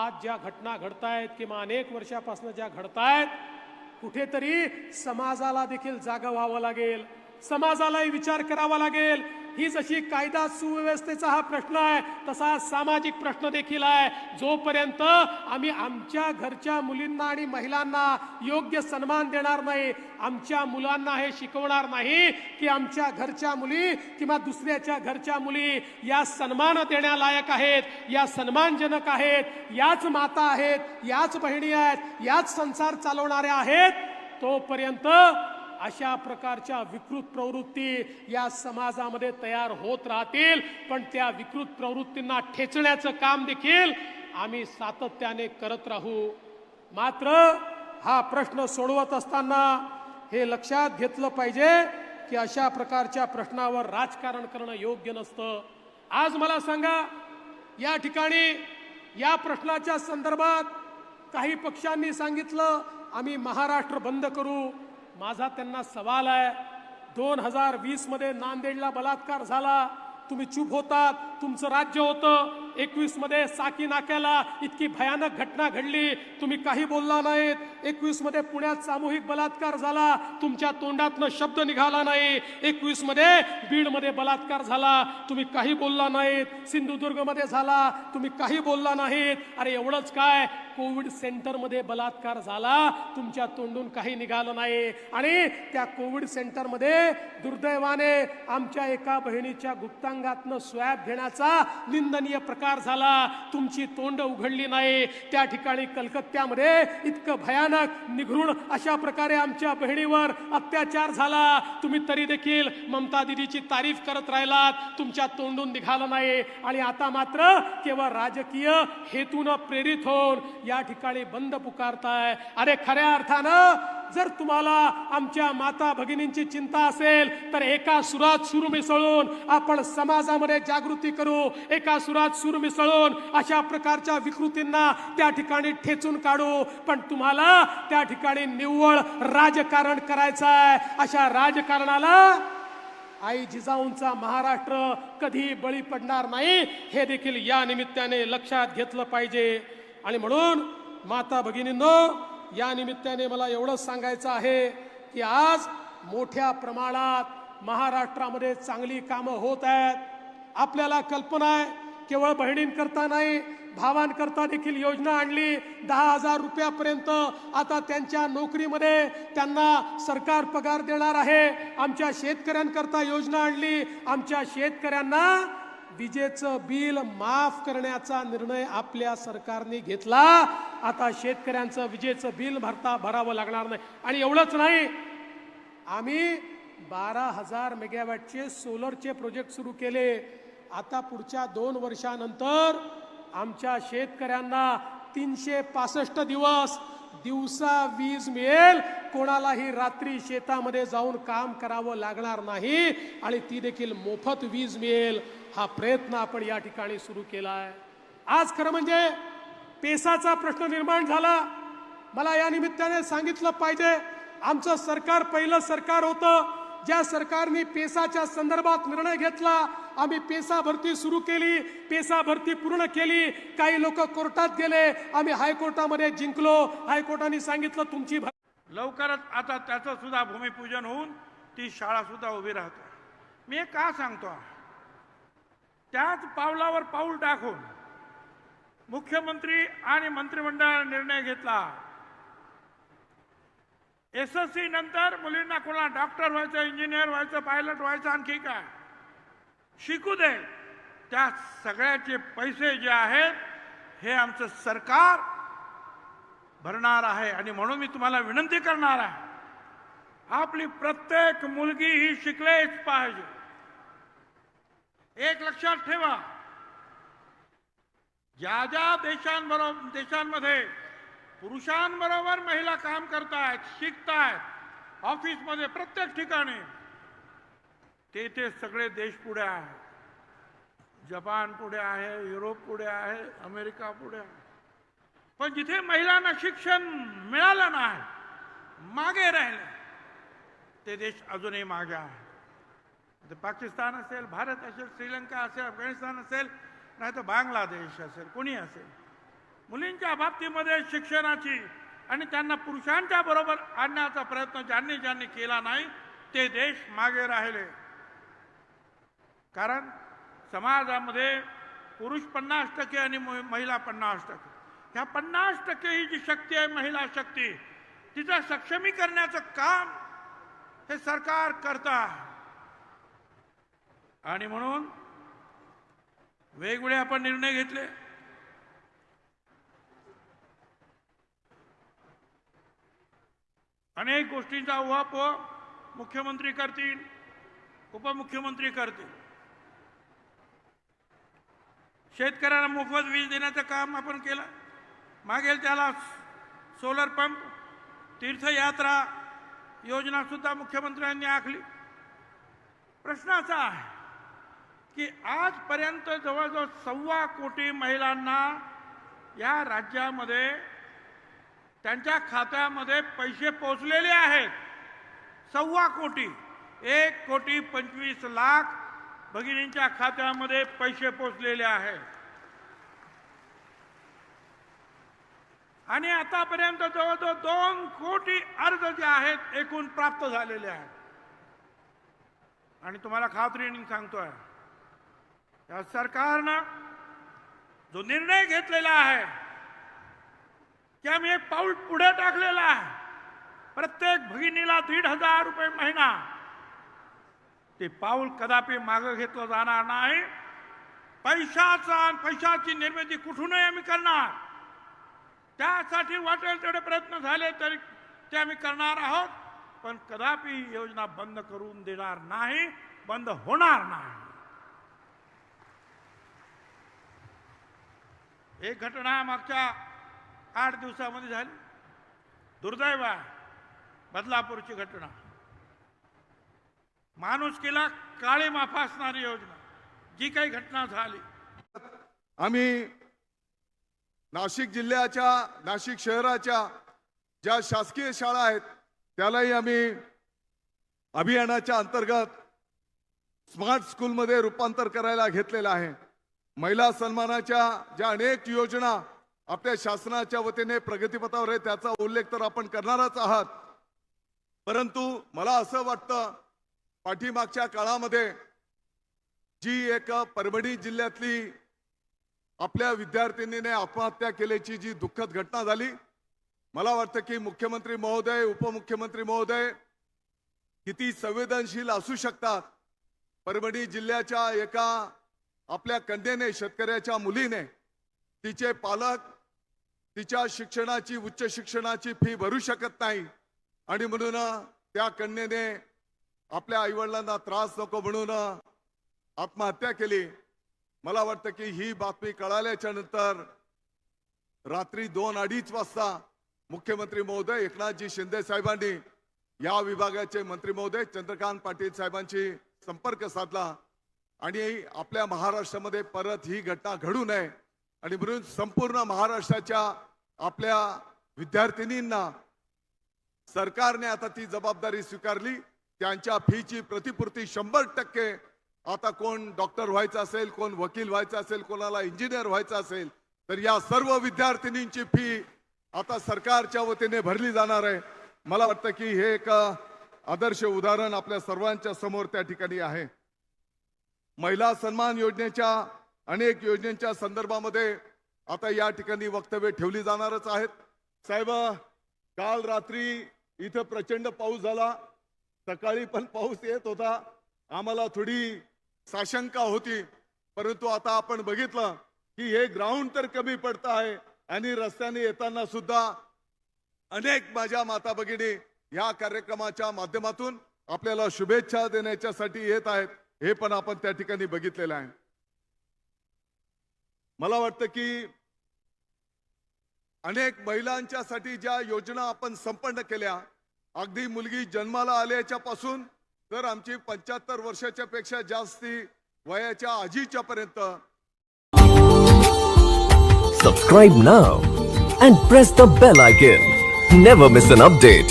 आज ज्या घटना घडतायत किंवा अनेक वर्षापासून ज्या घडतायत कुठेतरी समाजाला देखील जागा व्हावं लागेल. समाजालाही विचार करावा लागेल. ही जशी कायदा सुव्यवस्थेचा हा प्रश्न आहे तसा सामाजिक प्रश्न देखील आहे. जोपर्यंत आम्ही आमच्या घरच्या मुलींना आणि महिलांना योग्य सन्मान देणार नाही आमच्या मुलांना हे शिकवणार नाही की आमच्या घरच्या मुली किंवा दुसऱ्याच्या घरच्या मुली या सन्मान देण्यालायक आहेत या सन्मानजनक आहेत याच माता आहेत याच बहिणी आहेत याच संसार चालवणाऱ्या आहेत तोपर्यंत अशा प्रकारच्या विकृत प्रवृत्ती या समाजामध्ये तयार होत राहतील. पण त्या विकृत प्रवृत्तींना ठेचण्याचं काम देखील आम्ही सातत्याने करत राहू. मात्र हा प्रश्न सोडवत असताना हे लक्षात घेतलं पाहिजे की अशा प्रकारच्या प्रश्नावर राजकारण करणं योग्य नसतं. आज मला सांगा या ठिकाणी या प्रश्नाच्या संदर्भात काही पक्षांनी सांगितलं आम्ही महाराष्ट्र बंद करू. माझा त्यांना सवाल आहे. दोन हजार वीसमध्ये नांदेडला बलात्कार झाला. तुम्ही चूप होतात. तुमचं राज्य होतं. एकवीसमध्ये साकी नाक्याला इतकी भयानक घटना घडली. तुम्ही काही बोलला नाहीत. एकवीसमध्ये पुण्यात सामूहिक बलात्कार झाला. तुमच्या तोंडातनं शब्द निघाला नाही. एकवीसमध्ये बीडमध्ये बलात्कार झाला. तुम्ही काही बोलला नाहीत. सिंधुदुर्गमध्ये झाला. तुम्ही काही बोलला नाहीत. अरे एवढंच काय? कोविड सेंटरमध्ये बलात्कार झाला. तुमच्या तोंडून काही निघालं नाही. आणि त्या कोविड सेंटरमध्ये दुर्दैवाने आमच्या एका बहिणीच्या गुप्तांगातनं स्वॅब घेण्याचा निंदनीय प्रकार झाला. तुमची तोंड उघडली नाही. त्या ठिकाणी कलकत्त्यामध्ये इतकं भयानक निघृण अशा प्रकारे आमच्या बहिणीवर अत्याचार झाला. तुम्ही तरी देखील ममता दिदीची तारीफ करत राहिलात. तुमच्या तोंडून निघालं नाही. आणि आता मात्र केवळ राजकीय हेतून प्रेरित होऊन या ठिकाणी बंद पुकारताय. अरे खऱ्या अर्थानं जर तुम्हाला आमच्या माता भगिनींची चिंता असेल तर एका सुरात सूर मिसळून आपण समाजामध्ये जागृती करू. एका सुरात सूर मिसळून अशा प्रकारच्या विकृतींना त्या ठिकाणी ठेचून काढू. पण तुम्हाला त्या ठिकाणी निव्वळ राजकारण करायचं आहे. अशा राजकारणाला आई जिजाऊंचा महाराष्ट्र कधी बळी पडणार नाही हे देखील या निमित्ताने लक्षात घेतलं पाहिजे. आणि म्हणून माता भगिनींनो या निमित्ताने मला एवढंच सांगायचं आहे की आज मोठ्या प्रमाणात महाराष्ट्रामध्ये चांगली कामं होत आहेत. आपल्याला कल्पना आहे केवळ बहिणींकरता नाही भावांकरता देखील योजना आणली. दहा हजार रुपयापर्यंत आता त्यांच्या नोकरीमध्ये त्यांना सरकार पगार देणार आहे. आमच्या शेतकऱ्यांकरता योजना आणली. आमच्या शेतकऱ्यांना विजेचं बिल माफ करण्याचा निर्णय आपल्या सरकारने घेतला. आता शेतकऱ्यांचं विजेचं बिल भरता भरावं लागणार नाही. आणि एवढंच नाही आम्ही बारा हजार मेगावॅटचे सोलरचे प्रोजेक्ट सुरू केले. आता पुढच्या दोन वर्षानंतर आमच्या शेतकऱ्यांना तीनशे पासष्ट दिवस दिवसा वीज मिळेल. कोणालाही रात्री शेतामध्ये जाऊन काम करावं लागणार नाही आणि ती देखील मोफत वीज मिळेल. हा प्रयत्न आपण या ठिकाणी सुरू केला आहे आज खरं म्हणजे पेसाचा प्रश्न निर्माण झाला. मला या निमित्ताने सांगितलं पाहिजे आमचं सरकार पहिलं सरकार होतं. ज्या सरकारने पेसाच्या संदर्भात निर्णय घेतला आम्ही पेसा भरती सुरू केली. पेसा भरती पूर्ण केली. काही लोक कोर्टात गेले. आम्ही हायकोर्टामध्ये जिंकलो. हायकोर्टाने सांगितलं तुमची लवकरच आता त्याचं सुद्धा भूमिपूजन होऊन ती शाळा सुद्धा उभी राहते. मी का सांगतो? त्याच पावलावर पाऊल टाकून मुख्यमंत्री आणि मंत्रिमंडळाने निर्णय घेतला. एस एस सी नंतर मुलींना कोणा डॉक्टर व्हायचं इंजिनियर व्हायचं पायलट व्हायचं आणखी काय? शिकू दे. त्या सगळ्याचे पैसे जे आहेत हे आमचं सरकार भरणार आहे. आणि म्हणून मी तुम्हाला विनंती करणार आहे. आपली प्रत्येक मुलगी ही शिकलेच पाहिजे. एक लक्षात ठेवा. ज्या ज्या देशांबरोबर देशांमध्ये पुरुषांबरोबर महिला काम करतायत शिकतायत. ऑफिसमध्ये प्रत्येक ठिकाणी. ते ते सगळे देश पुढे आहे जपान पुढे आहे युरोप पुढे आहे अमेरिका पुढे आहे. पण जिथे महिलांना शिक्षण मिळालं नाही मागे राहिले ते देश अजूनही मागे आहे. ते पाकिस्तान असेल भारत असेल श्रीलंका असेल अफगाणिस्तान असेल नाही तर बांगलादेश असेल कोणी असेल? मुलींच्या बाबतीमध्ये शिक्षणाची आणि त्यांना पुरुषांच्या बरोबर आणण्याचा प्रयत्न ज्यांनी ज्यांनी केला नाही ते देश मागे राहिले. कारण समाजामध्ये पुरुष पन्नास टक्के आणि महिला पन्नास टक्के. ह्या पन्नास टक्के ही जी शक्ती आहे महिला शक्ती तिचं सक्षमीकरणाचं काम हे सरकार करत आहे. आणि म्हणून वेगवेगळे आपण निर्णय घेतले. अनेक गोष्टींचा उहापोह हो, मुख्यमंत्री करतील उपमुख्यमंत्री करतील. शेतकऱ्यांना मोफत वीज देण्याचं काम आपण केलं. मागेल त्याला सोलर पंप तीर्थयात्रा योजना सुद्धा मुख्यमंत्र्यांनी आखली. प्रश्न असा आहे की आजपर्यंत जवळजवळ सव्वा कोटी महिलांना या राज्यामध्ये त्यांच्या खात्यामध्ये पैसे पोचलेले आहेत. सव्वा कोटी एक कोटी पंचवीस लाख भगिनींच्या खात्यामध्ये पैसे पोचलेले आहेत. आणि आतापर्यंत जवळजवळ दोन कोटी अर्ज जे आहेत एकूण प्राप्त झालेले आहेत. आणि तुम्हाला खात्रीने सांगतोय या सरकारनं जो निर्णय घेतलेला आहे की आम्ही एक पाऊल पुढे टाकलेला आहे. प्रत्येक भगिनीला दीड हजार रुपये महिना. ते पाऊल कदापि मागं घेतलं जाणार नाही. पैशाचा पैशाची निर्मिती कुठूनही आम्ही करणार. त्यासाठी वाटेल तेवढे प्रयत्न झाले तरी ते आम्ही करणार आहोत. पण कदापि योजना बंद करून देणार नाही बंद होणार नाही. एक घटना मागच्या आठ दिवसामध्ये झाली. दुर्दैव आहे. बदलापूरची घटना. माणूस केला काळे माफा असणारी योजना. जी काही घटना झाली. आम्ही नाशिक जिल्ह्याच्या नाशिक शहराच्या ज्या शासकीय शाळा आहेत त्यालाही आम्ही अभियानाच्या अंतर्गत स्मार्ट स्कूलमध्ये रूपांतर करायला घेतलेलं आहे. महिला सन्मानाच्या ज्या अनेक योजना आपल्या शासनाच्या वतीने प्रगतीपथावर आहे त्याचा उल्लेख तर आपण करणारच आहात. परंतु मला असं वाटतं पाठीमागच्या काळामध्ये जी एक परभणी जिल्ह्यातली आपल्या विद्यार्थिनीने आत्महत्या केल्याची जी दुःखद घटना झाली मला वाटतं की मुख्यमंत्री महोदय उपमुख्यमंत्री महोदय किती संवेदनशील असू शकतात. परभणी जिल्ह्याच्या एका आपल्या कन्येने शेतकऱ्याच्या मुलीने तिचे पालक तिच्या शिक्षणाची उच्च शिक्षणाची फी भरू शकत नाही. आणि म्हणून त्या कन्येने आपल्या आईवडिलांना त्रास नको म्हणून आत्महत्या केली. मला वाटतं की ही बातमी कळाल्याच्या नंतर रात्री दोन अडीच वाजता मुख्यमंत्री महोदय एकनाथजी शिंदे साहेबांनी या विभागाचे मंत्री महोदय चंद्रकांत पाटील साहेबांशी संपर्क साधला. आणि आपल्या महाराष्ट्रामध्ये परत ही घटना घडू नये. आणि म्हणून संपूर्ण महाराष्ट्राच्या आपल्या विद्यार्थिनींना सरकारने आता ती जबाबदारी स्वीकारली. त्यांच्या फीची प्रतिपूर्ती शंभर टक्के आता कोण डॉक्टर व्हायचं असेल कोण वकील व्हायचं असेल कोणाला इंजिनियर व्हायचं असेल तर या सर्व विद्यार्थिनींची फी आता सरकारच्या वतीने भरली जाणार आहे. मला वाटतं की हे एक आदर्श उदाहरण आपल्या सर्वांच्या समोर त्या ठिकाणी आहे. महिला सन्मान योजनेच्या अनेक योजनेच्या संदर्भामध्ये आता या ठिकाणी वक्तव्य ठेवली जाणारच आहेत. साहेब काल रात्री इथं प्रचंड पाऊस झाला. सकाळी पण पाऊस येत होता. आम्हाला थोडी साशंका होती. परंतु आता आपण बघितलं की हे ग्राउंड तर कमी पडत आहे आणि रस्त्याने येताना सुद्धा अनेक माझ्या माता भगिनी या कार्यक्रमाच्या माध्यमातून आपल्याला शुभेच्छा देण्याच्यासाठी येत आहेत. हे पण आपण त्या ठिकाणी बघितलेलं आहे. मला वाटतं की अनेक महिलांच्यासाठी ज्या योजना आपण संपन्न केल्या अगदी मुलगी जन्माला आल्याच्या पासून तर आमची पंच्याहत्तर वर्षाच्या पेक्षा जास्ती वयाच्या आजीच्या पर्यंत. Subscribe now and press the bell icon never miss an update